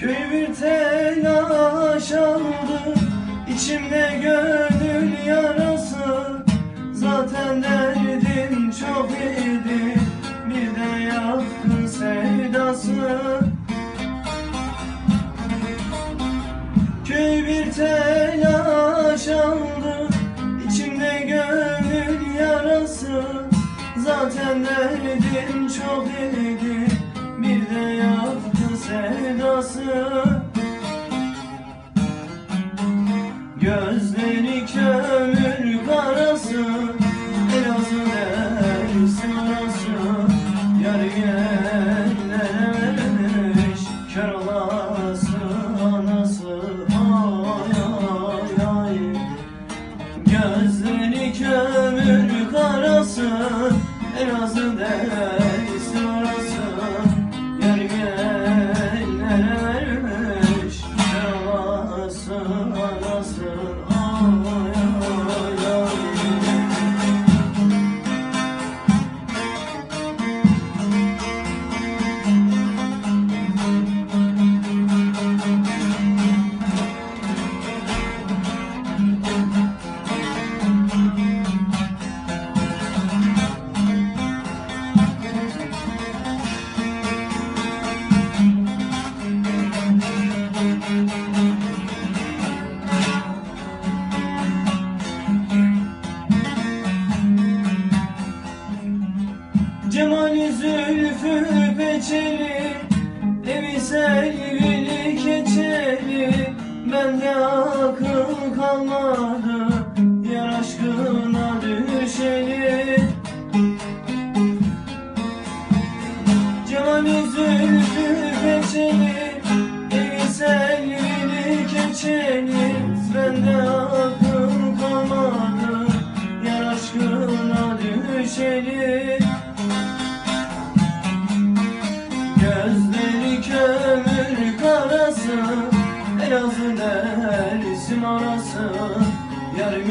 Köy bir telaş aldı İçimde gönül yarası. Zaten derdin çok idi Bir de yaktın sevdası. Köy bir telaş aldı İçimde gönül yarası. Zaten derdin çok idi sevdası Gözleri kömür karası. Elazığ dersin orası Yar gelmemiş Kör olası anası. Ay ay ay. Gözleri kömür karası. Elazığ dersin zülfü peçeli Evi selvili keçeli Bende akıl kalmadı yazı dersim arası Yarim